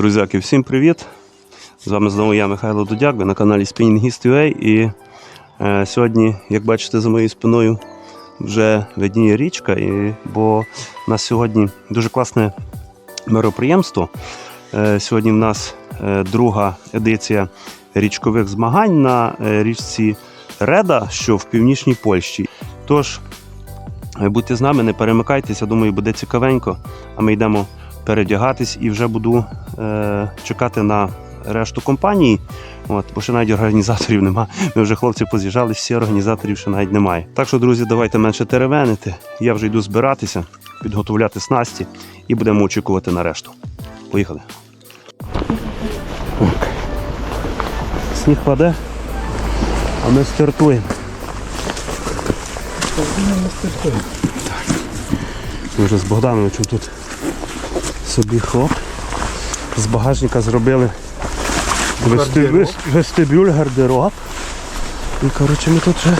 Друзяки, всім привіт! З вами знову я, Михайло Дудяк, ви на каналі Spinningist.ua і е, сьогодні, як бачите, за моєю спиною вже видніє річка, і, бо у нас сьогодні дуже класне мероприємство. Е, сьогодні в нас е, друга едиція річкових змагань на е, річці Реда, що в північній Польщі. Тож, е, будьте з нами, не перемикайтеся, думаю, буде цікавенько. А ми йдемо передягатись і вже буду е, чекати на решту компанії. От, бо ще навіть організаторів нема. Ми вже хлопці поз'їжджали, всі організаторів ще навіть немає. Так що, друзі, давайте менше теревенити. Я вже йду збиратися, підготовляти снасті і будемо очікувати на решту. Поїхали. Так. Сніг паде, а ми стартуємо. Ми вже з Богдановичем тут собі хоп. З багажника зробили вестибюль, вестибюль, гардероб. І коротше ми тут вже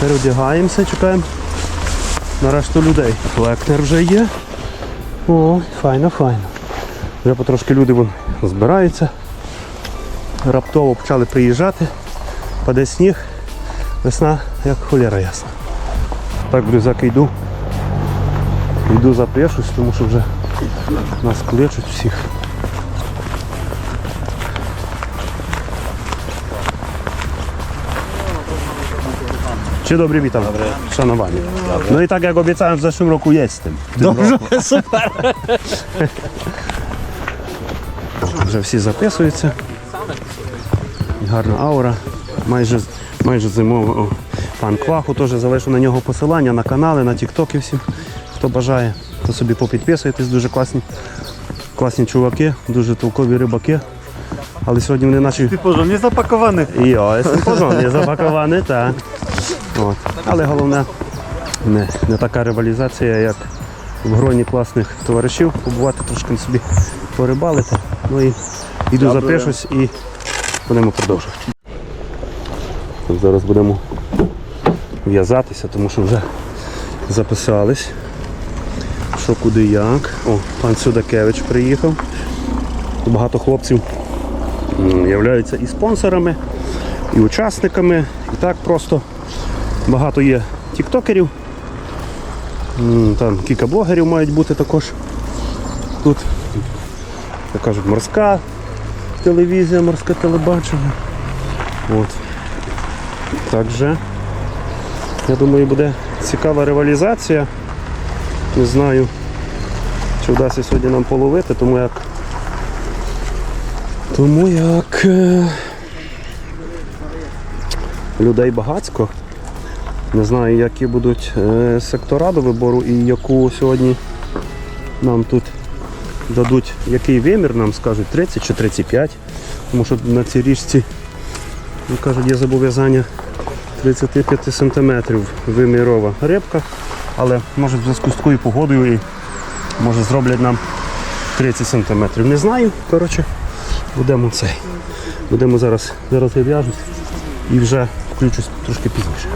переодягаємося, чекаємо на решту людей. Лекнер вже є. О, файно, файно. Вже потрошки люди вон збираються. Раптово почали приїжджати, паде сніг, весна як холєра ясна. Так, друзяки, йду. Йду запишусь, тому що вже нас кличуть всіх. Dzień dobry, witam. Szanowani. No i tak jak obiecałem w zeszłym roku jestem. Dobrze, super. Вже всі записуються. Гарна аура. Майже, майже зимова. О, Пан Кваху теж залишу на нього посилання на канали, на тіктоки всім. Хто бажає, то собі попідписуйтесь. Дуже класні, класні чуваки, дуже толкові рибаки. Але сьогодні вони наші Ty porządnie zapakowany. і я jestem запакований, так. От. Але головне, не, не така ривалізація, як в гроні класних товаришів, побувати трошки собі порибалити. Ну і йду запишусь і будемо продовжувати. Зараз будемо в'язатися, тому що вже записались. Що куди як. О, пан Судакевич приїхав. Багато хлопців являються і спонсорами, і учасниками. І так просто багато є тіктокерів. Там кілька блогерів мають бути також. Тут, як кажуть, морська телевізія, морське телебачення. От. Так же, я думаю, буде цікава ревалізація. Не знаю, чи вдасться сьогодні нам половити, тому як тому як е, людей багацько. Не знаю, які будуть е, сектора до вибору і яку сьогодні нам тут дадуть, який вимір нам скажуть, 30 чи 35. Тому що на цій річці, як кажуть, є зобов'язання 35 см вимірова рибка. Але може в зв'язку з такою погодою і може зроблять нам 30 см. Не знаю. Коротше, будемо цей. Будемо зараз, зараз я в'яжусь і вже включусь трошки пізніше.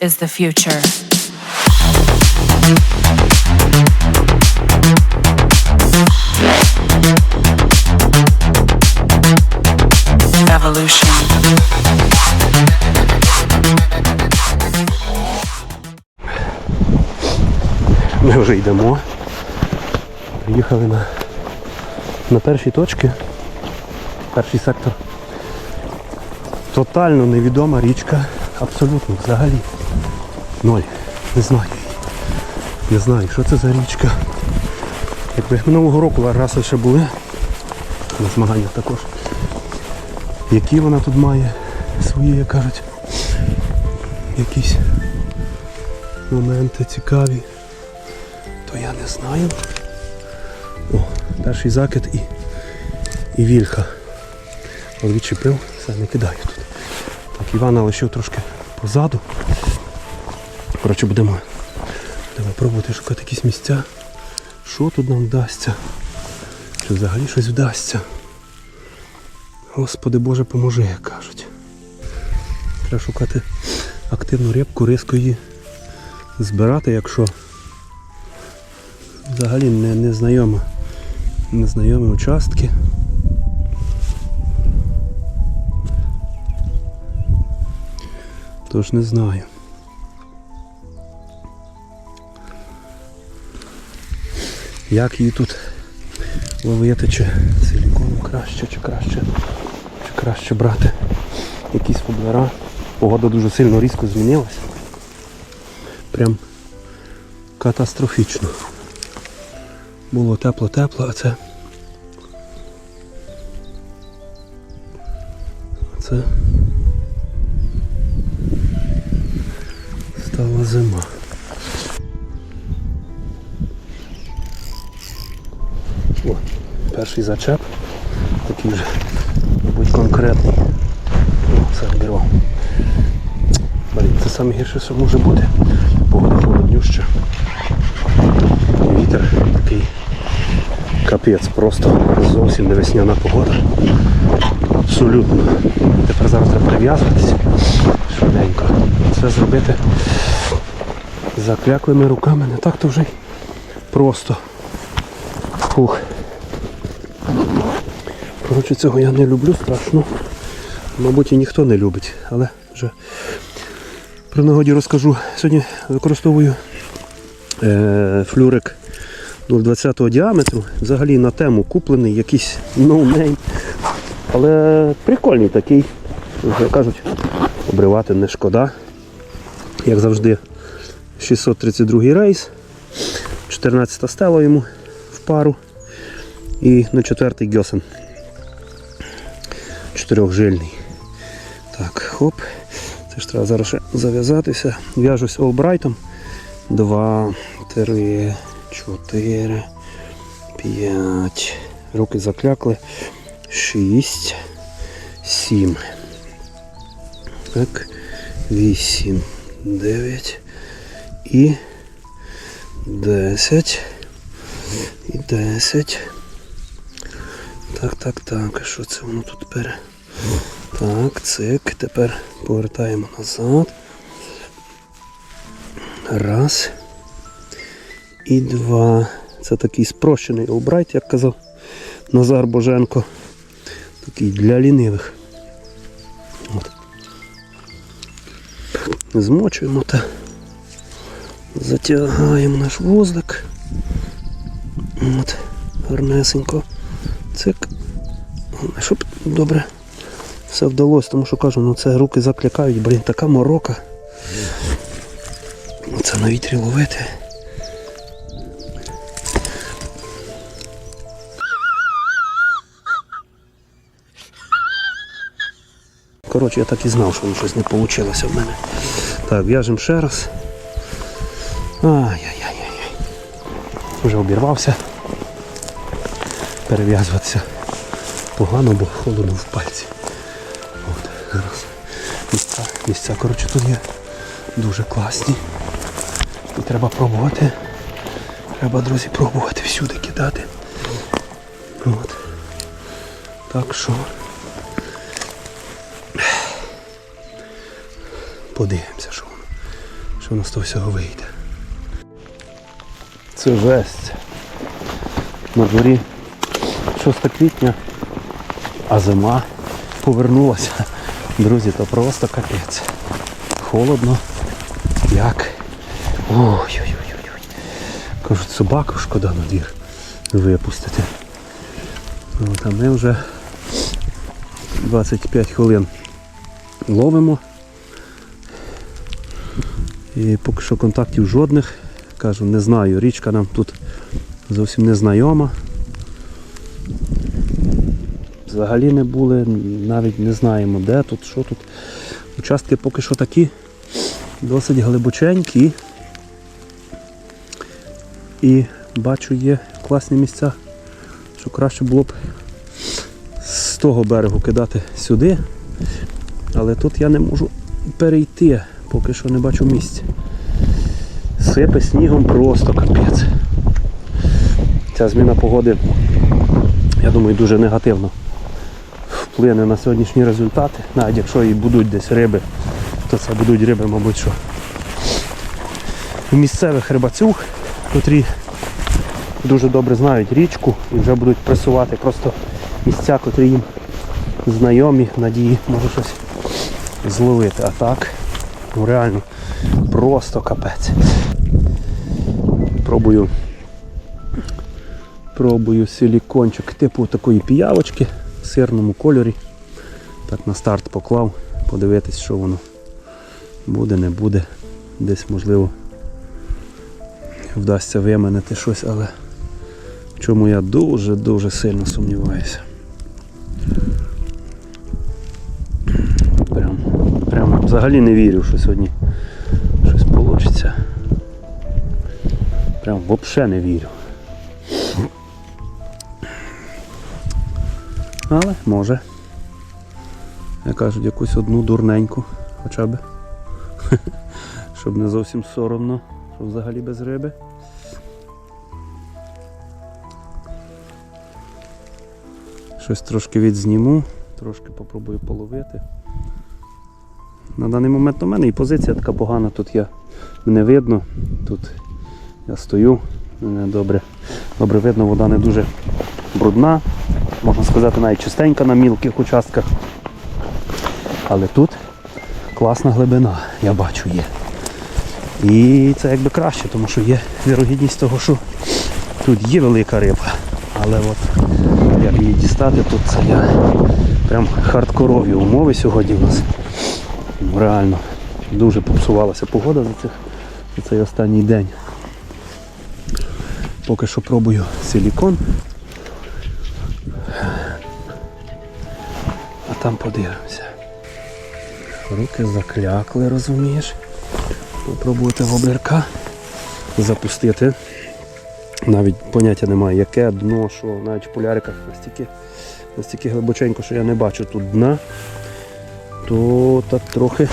Is the future. Evolution. Ми вже йдемо. Приїхали на, на перші точки. Перший сектор. Тотально невідома річка. Абсолютно взагалі. Ноль. Не знаю. Не знаю, що це за річка. Якби минулого року раз лише були на змаганнях також. Які вона тут має свої, як кажуть, якісь моменти цікаві то я не знаю. О, перший закид і, і вільха. Відчепив, все, не кидаю тут. Так, Івана лишив трошки позаду. Коротше, будемо, будемо пробувати шукати якісь місця. Що тут нам вдасться? Чи взагалі щось вдасться? Господи Боже, поможи, як кажуть. Треба шукати активну рибку, різко її збирати, якщо взагалі не, незнайома. Незнайомі участки. Тож не знаю. Як її тут ловити, чи силіконом краще, чи краще, чи краще брати якісь воблера. Погода дуже сильно різко змінилась. Прям катастрофічно. Було тепло-тепло, а це. а Це стала зима. Перший зачеп. Такий вже, мабуть, конкретний. О, це беру. Блін, це саме гірше, що може бути. Погода холоднюща. Вітер такий капець, просто зовсім не весняна погода. Абсолютно. Тепер зараз треба прив'язуватися швиденько. Це зробити закляклими руками не так то вже просто. Фух. Коротше, цього я не люблю страшно. Мабуть, і ніхто не любить, але вже при нагоді розкажу. Сьогодні використовую е, флюрик 0,20 діаметру. Взагалі на тему куплений якийсь ноунейм. Але прикольний такий. Вже кажуть, обривати не шкода. Як завжди, 632 рейс, 14 стела йому в пару. І на четвертий гьосен. Чотирьохжильний. Так, хоп. Це ж треба зараз зав'язатися. В'яжусь олбрайтом. Два, три, чотири, п'ять. Руки заклякли. Шість, сім. Так, вісім, дев'ять і десять. І десять. Так, так, так. Що це воно тут тепер? Так, цик. Тепер повертаємо назад. Раз. І два. Це такий спрощений олбрайт, як казав Назар Боженко. Такий для лінивих. От. Змочуємо та затягаємо наш вузлик. От, гарнесенько. Цик. Щоб добре все вдалося, тому що кажу, ну це руки заклякають, блін, така морока. Це на вітрі ловити. Коротше, я так і знав, що щось не вийшло в мене. Так, в'яжемо ще раз. Ай-яй-яй-яй. Вже обірвався. Перев'язуватися погано, бо холодно в пальці. Зараз. Місця, місця коротше, тут є дуже класні. І треба пробувати. Треба, друзі, пробувати всюди кидати. От. Так що. Подивимося, що воно. що воно з того всього вийде. Це жесть. На дворі 6 квітня, а зима повернулася. Друзі, то просто капець. Холодно. Як? Ой-ой-ой. Кажуть, собаку шкода на двір випустити. От, а ми вже 25 хвилин ловимо. І поки що контактів жодних. Кажу, не знаю, річка нам тут зовсім не знайома. Взагалі не були, навіть не знаємо де тут, що тут. Участки поки що такі досить глибоченькі. І бачу, є класні місця, що краще було б з того берегу кидати сюди. Але тут я не можу перейти, поки що не бачу місця. Сипе снігом просто капець. Ця зміна погоди, я думаю, дуже негативно вплине на сьогоднішні результати. Навіть якщо і будуть десь риби, то це будуть риби, мабуть, що місцевих рибацюг, котрі дуже добре знають річку і вже будуть пресувати просто місця, котрі їм знайомі, надії, може щось зловити. А так, ну реально, просто капець. Пробую. Пробую силікончик типу такої піявочки сирному кольорі. Так на старт поклав, подивитись, що воно буде, не буде. Десь можливо вдасться виманити щось, але в чому я дуже-дуже сильно сумніваюся. Прям, прям взагалі не вірю, що сьогодні щось вийде. Прям взагалі не вірю. Але може. Як кажуть, якусь одну дурненьку хоча б. Щоб не зовсім соромно, що взагалі без риби. Щось трошки відзніму, трошки попробую половити. На даний момент у мене і позиція така погана, тут я мене видно, тут я стою, мене добре, добре видно, вода не дуже брудна, можна сказати, навіть чистенька на мілких участках. Але тут класна глибина, я бачу, є. І це якби краще, тому що є вірогідність того, що тут є велика риба. Але от як її дістати, тут це я прям хардкорові умови сьогодні в нас. Ну, Реально дуже попсувалася погода за, цих, за цей останній день. Поки що пробую силікон. Там подивимося. Руки заклякли, розумієш. Попробувати воблерка запустити. Навіть поняття немає, яке дно, що навіть в поляриках настільки, настільки глибоченько, що я не бачу тут дна, то так трохи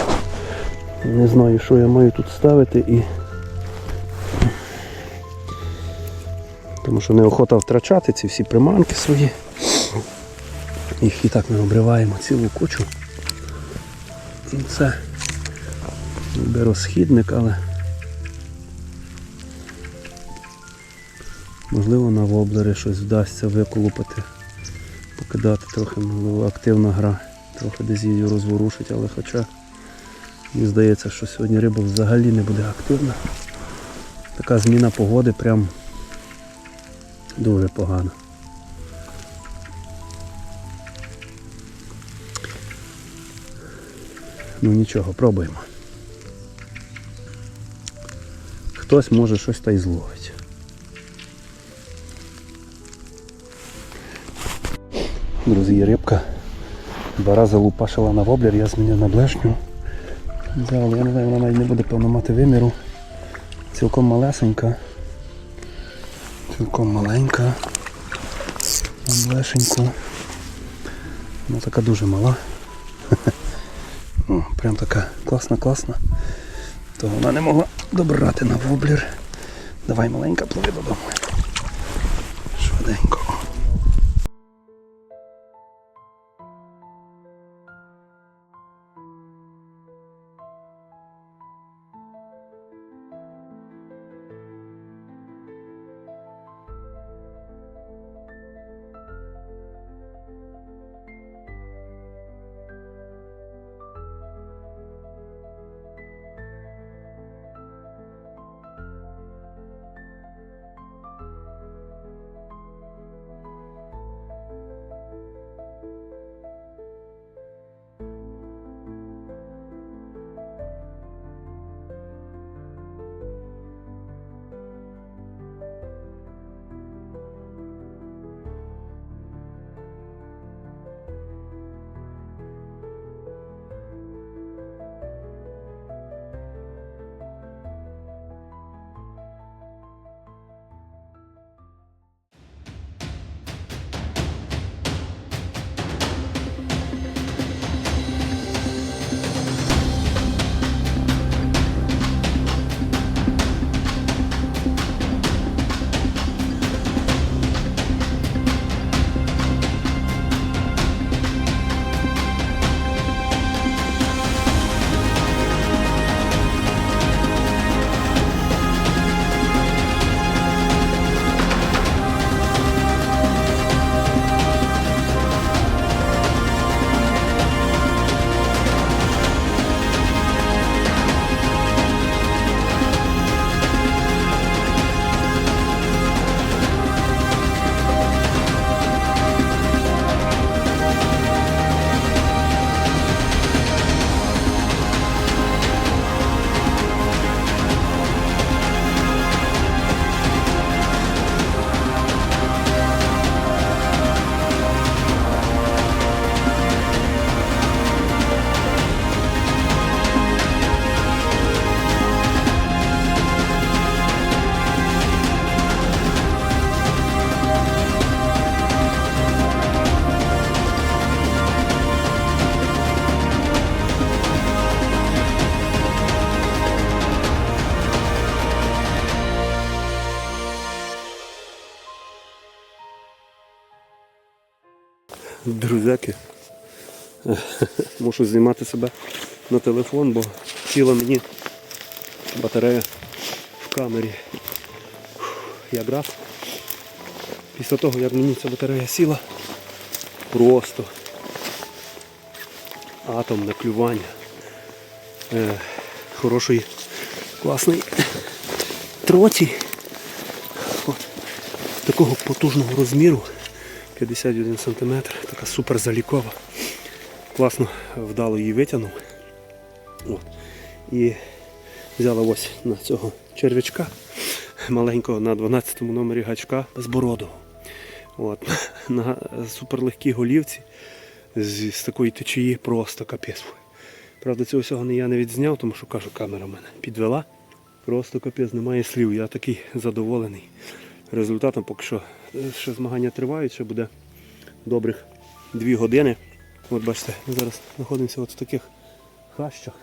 не знаю, що я маю тут ставити і. Тому що неохота втрачати ці всі приманки свої. Їх і так ми обриваємо цілу кучу. Ну, Це ніби розхідник, але можливо на воблери щось вдасться виколупати, покидати трохи, можливо, активна гра, трохи десь її розворушить, але хоча мені здається, що сьогодні риба взагалі не буде активна. Така зміна погоди прям дуже погана. Ну нічого, пробуємо. Хтось може щось та й зловить. Друзі, рибка. Два рази лупашила на воблер, я змінив на блешню. Взяв, я не знаю, вона навіть не буде певно мати виміру. Цілком малесенька. Цілком маленька. Блешеньку. Вона така дуже мала. О, прям така класна, класна. То вона не могла добрати на воблер. Давай маленька пливи додому. Швиденько. Друзяки. Мушу знімати себе на телефон, бо сіла мені батарея в камері. Якраз після того, як мені ця батарея сіла, просто атомне клювання. Е, хороший, класний троті. От, такого потужного розміру. 51 см, така супер залікова. Класно вдало її витягнув. От. І взяла ось на цього черв'ячка маленького на 12 номері гачка безбородого. От. На суперлегкій голівці з, з такої течії просто капець. Правда, цього всього я не відзняв, тому що кажу, камера в мене підвела. Просто капець, немає слів. Я такий задоволений результатом. Поки що ще змагання тривають, ще буде добрих дві години. От бачите, ми зараз знаходимося от в таких хащах,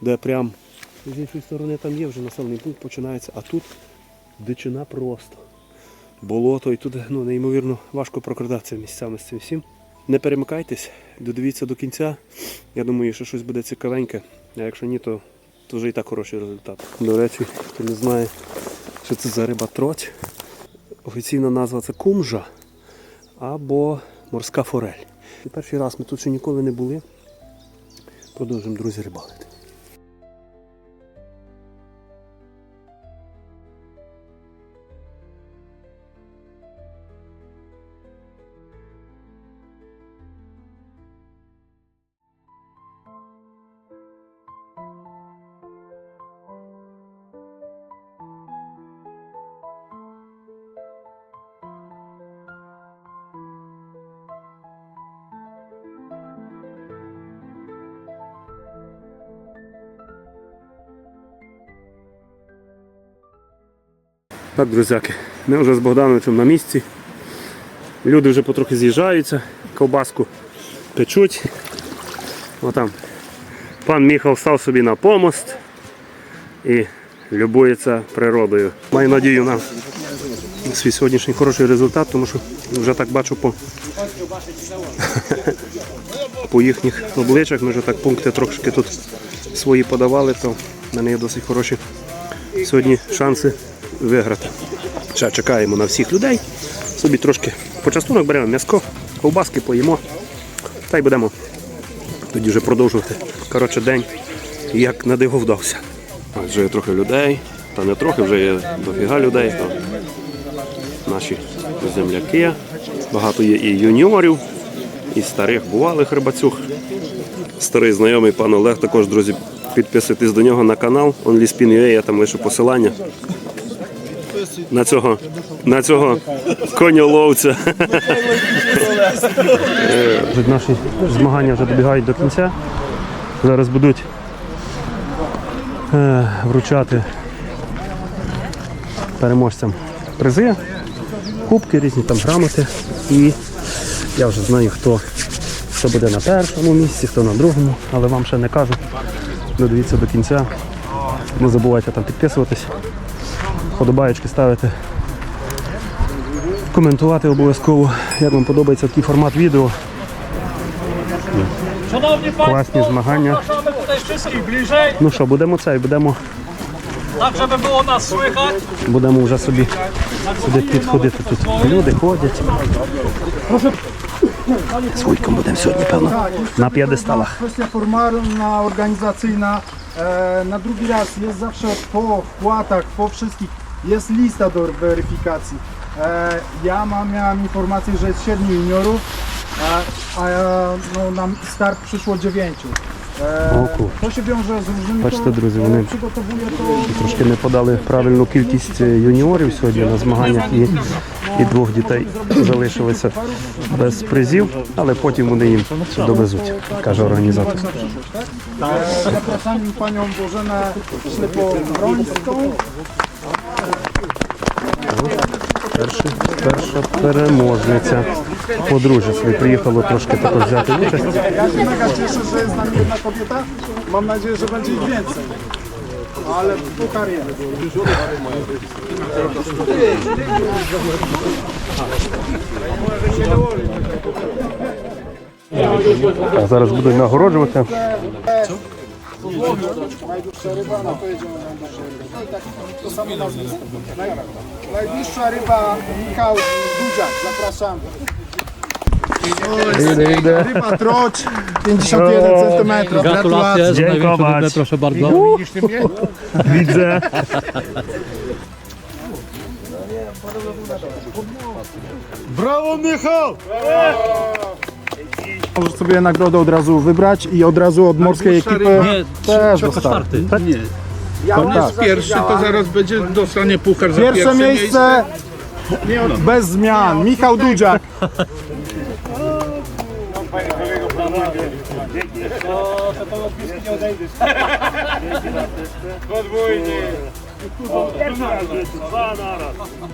де прям з іншої сторони там є вже населений пункт починається, а тут дичина просто. Болото і тут ну, неймовірно важко прокрадатися місцями з цим всім. Не перемикайтесь, додивіться до кінця. Я думаю, що щось буде цікавеньке. А якщо ні, то, то вже і так хороший результат. До речі, хто не знає, що це за риба троть. Офіційна назва це кумжа або морська форель. І перший раз ми тут ще ніколи не були. Продовжуємо, друзі, рибалити. Так, друзяки, ми вже з Богдановичем на місці. Люди вже потрохи з'їжджаються, ковбаску печуть. Отам пан Міхал став собі на помост і любується природою. Маю надію на свій сьогоднішній хороший результат, тому що вже так бачу по, по їхніх обличчях. Ми вже так пункти трошки тут свої подавали, то в мене є досить хороші сьогодні шанси виграти. Ще чекаємо на всіх людей. Собі трошки почастунок беремо м'яско, ковбаски поїмо. Та й будемо тоді вже продовжувати. Коротше, день як на диво вдався. Вже є трохи людей, та не трохи, вже є дофіга людей. То наші земляки. Багато є і юніорів, і старих бувалих рибацюг. Старий знайомий пан Олег також, друзі, підписуйтесь до нього на канал OnlySpin.ua, я там лишу посилання. На цього, на цього коньоловця. Наші змагання вже добігають до кінця. Зараз будуть е, вручати переможцям призи, кубки, різні там грамоти. І я вже знаю, хто, хто буде на першому місці, хто на другому, але вам ще не кажу. Додивіться до кінця. Не забувайте там підписуватись, подобаєчки ставити, коментувати обов'язково, як вам подобається такий формат відео. Szanowni Класні змагання. wszystkich bliżej, Ну що, будемо це, будемо, tak żeby było nas słychać. будемо вже собі сюди підходити. Тут люди ходять. З Вуйком будемо сьогодні, певно, на п'єдесталах. Kwestia formalna, organizacyjna. E, na drugi raz jest zawsze po wpłatach, po wszystkich jest lista do weryfikacji. E, ja mam, miałem informację, że jest 7 juniorów, a, a no, nam start przyszło 9. E, O kur- to się wiąże z różnymi Patrzcie, to- drodzy, e, вони Трошки не подали правильну кількість юніорів сьогодні на змаганнях і, і двох дітей залишилися без призів, але потім вони їм довезуть, каже організатор. E, Zapraszam panią Bożenę Ślepo-Wrońską. Перша переможниця. Подружжя своє приїхало трошки також взяти участь. Ja się mega cieszę, że jest z nami jedna kobieta. Mam nadzieję, że będzie ich więcej. Ale puchar jest. А зараз будуть нагороджувати. I tak, to samo nazwisko. Naj, najdłuższa ryba Michał Dudziak, zapraszam. Ryba trocz, 51 cm. Gratulacje, za największą Dziękować. rybę, proszę bardzo. Widzę. Brawo Michał! Możesz sobie nagrodę od razu wybrać i od razu od morskiej ekipy Nie, też tylko dostać. czwarty. Tak. Pierwszy to zaraz będzie dostanie puchar za Pierwsze pierwsze miejsce bez zmian. Michał Dudziak.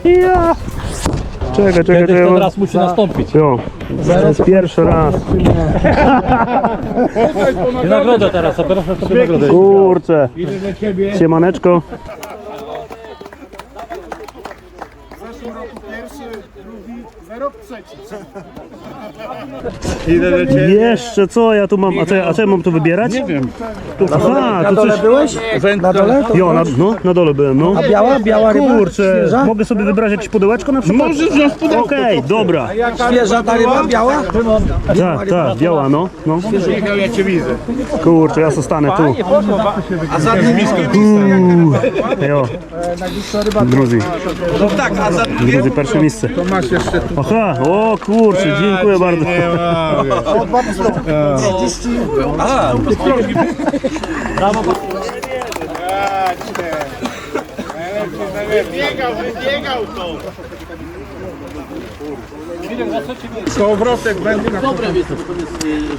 Ja. Czekaj, czekaj, Kiedyś ten czekaj. raz musi nastąpić. Jo, to jest pierwszy raz. I nagrodę teraz, a proszę sobie nagrodę. Kurczę. Siemaneczko. W zeszłym roku pierwszy, drugi, zero trzeci. Jeszcze co ja tu mam, a co, ja- a co ja mam tu wybierać? Nie wiem. Tu, aha, Na tu dole coś... byłeś? Na dole? Jo, na, no, na dole byłem, no. A biała, biała ryba? Kurczę, Świeża? mogę sobie wybrać jakieś pudełeczko na przykład? Możesz wziąć pudełko. Okej, dobra. Świeża ta ryba biała? Tak, tak, biała, no. no. Michał, ja cię widzę. Kurczę, ja zostanę tu. A za tym Uuu, jo. Drugi, no Tak, a za drugie? drugi, pierwsze miejsce. Masz jeszcze tu. Aha, o kurczę, dziękuję bardzo. Nie mogę. O, dwa pistolety. Tak. 30. A, Brawo, Wybiegał, wybiegał to! Kołowrotek będzie na Dobre jest y,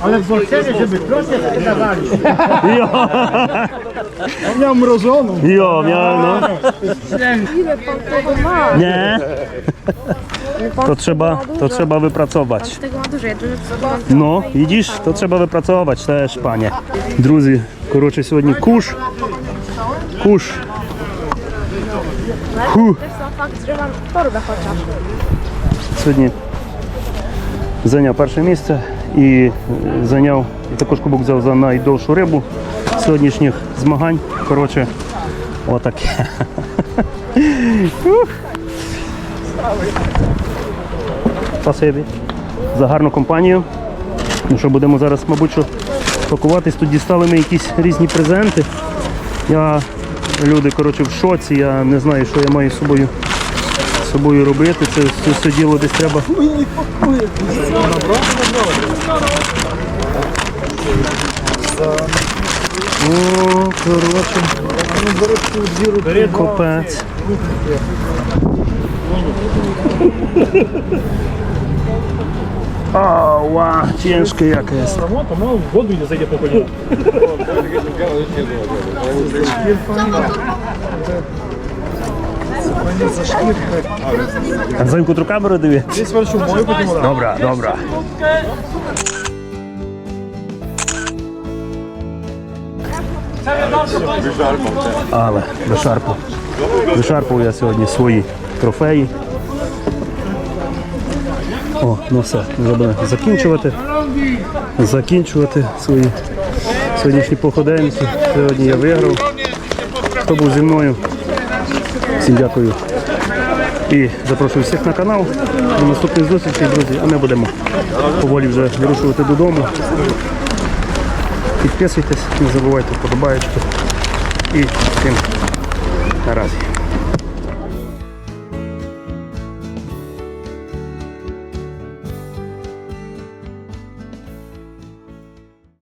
Ale w Wolfie, żeby trochę wydawali. Jo. On miał mrożoną. Jo, miał, no. Ile pan tego ma? Nie. to trzeba, to trzeba wypracować. Tego ma dużo, ja dużo No, widzisz, to trzeba wypracować też, panie. Друзі, коротше, сьогодні куш. Куш. Фу. Też sam fakt, że mam torbę chociaż. Сьогодні зайняв перше місце і е, зайняв і також кубок взяв за найдовшу рибу сьогоднішніх змагань. Коротше, отаке. Ух. Спасибі за гарну компанію. Ну що, будемо зараз, мабуть, що пакуватись. Тут дістали ми якісь різні презенти. Я, люди, коротше, в шоці, я не знаю, що я маю з собою з собою робити. Це, все діло десь треба. О, коротше. Копець. Ała, ciężkie jakie jest. А за яку камеру диві? Добре, добре. Але вишарпав. Вишарпав я сьогодні свої трофеї. О, ну все, вже будемо закінчувати. Закінчувати свої сьогоднішні походеньки. Сьогодні я виграв. Хто був зі мною? Всім дякую. І запрошую всіх на канал. До наступних зустрічей, друзі. А ми будемо поволі вже вирушувати додому. Підписуйтесь, не забувайте вподобаєчки. І всім наразі.